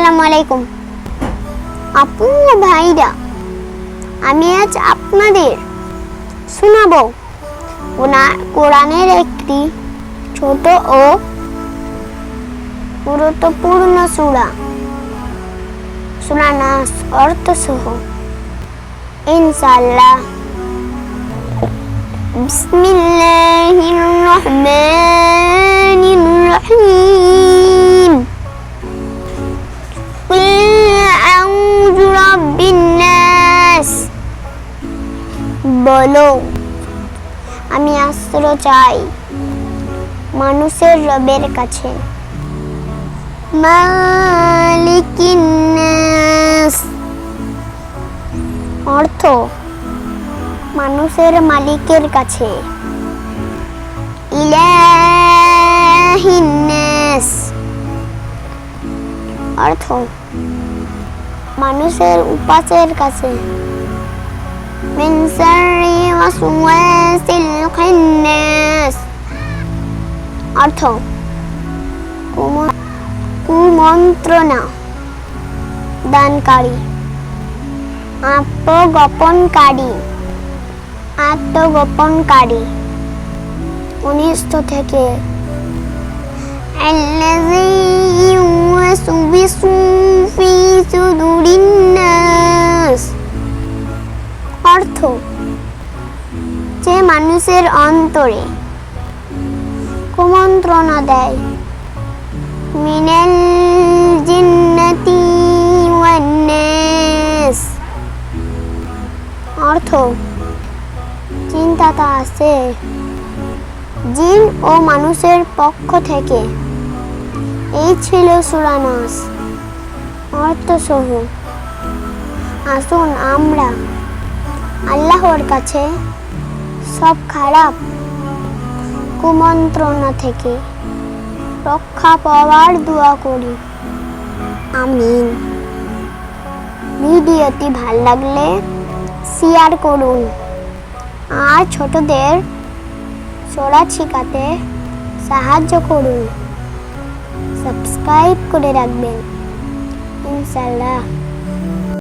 আসসালামু আলাইকুম আপু ভাইরা, আমি আজ আপনাদের শোনাবো কোনা- কোরআনের একটি ছোট ও গুরুত্বপূর্ণ সূরা। সূরা অর্থ সহ ইনশাল্লাহ বিসমিল্লাহির রহমানির বলো, আমি আশ্রয় চাই মানুষের রবের কাছে। অর্থ, মানুষের মালিকের কাছে। অর্থ, মানুষের উপাসের কাছে। মিন শাররি ওয়াসওয়াসিল খান্নাস অর্থ কুম- কুমন্ত্রণা দানকারী আত্মগোপনকারী আত্মগোপনকারী অনিষ্ট থেকে الذي يوسوس অর্থ যে মানুষের অন্তরে কুমন্ত্রণা দেয়, মিনাল জিন্নাতি ওয়ান নাস অর্থ, চিন্তাটা আছে জিন ও মানুষের পক্ষ থেকে। এই ছিল সুরানাস। অর্থ সহ আসুন আমরা আল্লাহর কাছে সব খারাপ কুমন্ত্রণা থেকে রক্ষা পাওয়ার দোয়া করি। আমিন। ভিডিওটি ভালো লাগলে শেয়ার করুন। আর ছোটদের চড়া শিখাতে সাহায্য করুন। সাবস্ক্রাইব করে রাখবেন। ইনশাল্লাহ